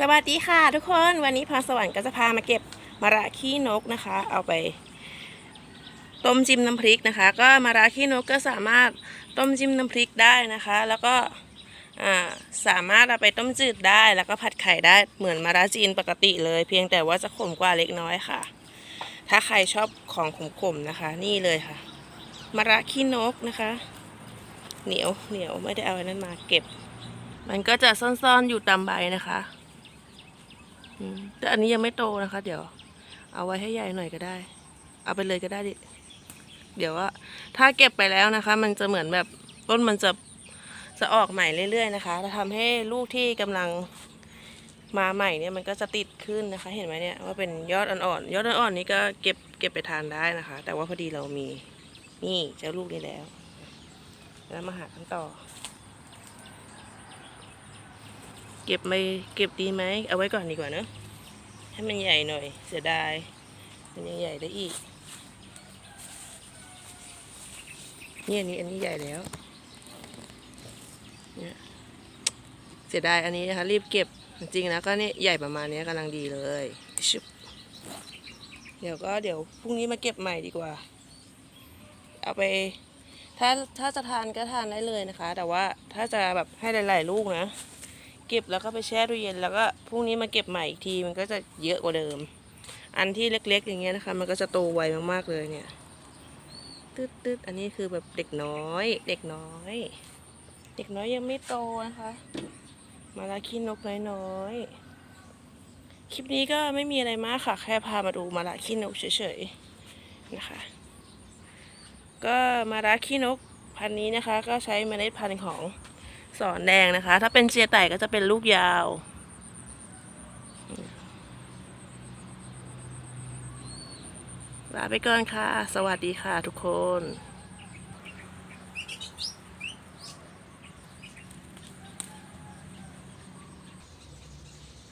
สวัสดีค่ะทุกคนวันนี้พรสวรรค์ก็จะพามาเก็บมะระขี้นกนะคะ เอาไป ต้มจิ้มน้ำพริกนะคะ ก็มะระขี้นกก็สามารถต้มจิ้มน้ำพริกได้นะคะ แล้วก็สามารถเอาไปต้มจืดได้แล้วก็ผัดไข่ได้เหมือนมะระจีนปกติเลย เพียงแต่ว่าจะขมกว่าเล็กน้อยค่ะ ถ้าใครชอบของขมๆนะคะ นี่เลยค่ะมะระขี้นกนะคะ เหนียวเหนียวไม่ได้เอาอันนั้นมาเก็บ มันก็จะซ่อนๆอยู่ตามใบนะคะ แต่อันนี้ยังไม่โตนะคะ เดี๋ยว เอาไว้ให้ใหญ่หน่อยก็ได้ เอาไปเลยก็ได้ดิ เดี๋ยวว่า ถ้าเก็บไปแล้วนะคะ มันจะเหมือนแบบต้นมันจะจะออกใหม่เรื่อยๆนะคะจะทำให้ลูกที่กำลังมาใหม่เนี่ยมันก็จะติดขึ้นนะคะ เห็นไหมเนี่ยว่าเป็นยอดอ่อนๆยอดอ่อนๆนี้ก็เก็บเก็บไปทานได้นะคะ แต่ว่าพอดีเรามีนี่เจ้าลูกนี้แล้ว แล้วมาหากันต่อ เก็บไม่เก็บดีไหม เอาไว้ก่อนดีกว่าเนอะให้มันใหญ่หน่อย เสียดาย มันยังใหญ่ได้อีก นี่อันนี้อันนี้ใหญ่แล้ว เนี่ยเสียดายอันนี้นะคะรีบเก็บจริงๆนะก็นี่ใหญ่ประมาณนี้กำลังดีเลยชุบเดี๋ยวก็เดี๋ยวพรุ่งนี้มาเก็บใหม่ดีกว่า เอาไป ถ้าถ้าจะทานก็ทานได้เลยนะคะ แต่ว่าถ้าจะแบบให้หลาย ๆ ลูกนะ เก็บแล้วก็ไปแช่ตู้เย็นแล้วก็พรุ่งนี้มาเก็บใหม่อีกทีมันก็จะเยอะกว่าเดิม อันที่เล็กๆ อย่างเงี้ยนะคะ มันก็จะโตไวมากๆเลยเนี่ยตืดตืดอันนี้คือแบบเด็กน้อย เด็กน้อย เด็กน้อยยังไม่โตนะคะ มาลาขี้นกน้อยๆคลิปนี้ก็ไม่มีอะไรมากค่ะ แค่พามาดูมาลาขี้นกเฉยๆนะคะ ก็มาลาขี้นกพันนี้นะคะ ก็ใช้เมล็ดพันธุ์ของ สอนแดงนะคะ ถ้าเป็นเชียไต่ก็จะเป็นลูกยาว ลาไปก่อนค่ะ สวัสดีค่ะทุกคน